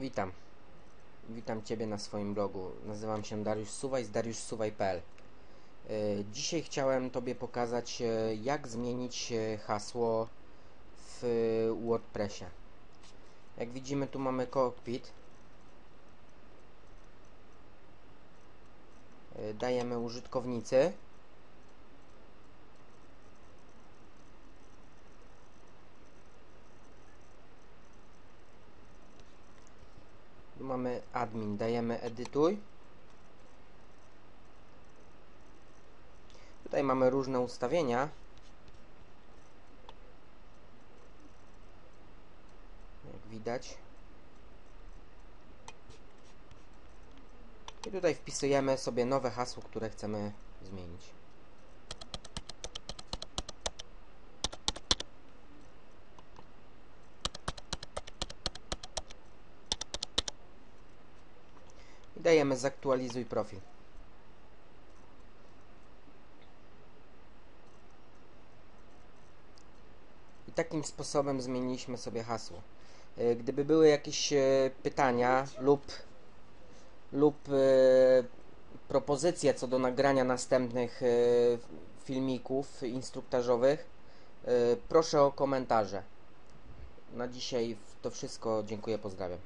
Witam. Witam Ciebie na swoim blogu. Nazywam się Dariusz Suwaj z dariuszsuwaj.pl Yy, Dzisiaj chciałem Tobie pokazać, e, jak zmienić e, hasło w e, WordPressie. Jak widzimy, tu mamy cockpit. E, Dajemy użytkownicy. Mamy admin, dajemy edytuj. Tutaj mamy różne ustawienia. Jak widać. I tutaj wpisujemy sobie nowe hasło, które chcemy zmienić. Dajemy zaktualizuj profil. I takim sposobem zmieniliśmy sobie hasło. E, Gdyby były jakieś e, pytania lub lub e, propozycje co do nagrania następnych filmików instruktażowych, proszę o komentarze. Na dzisiaj to wszystko. Dziękuję, pozdrawiam.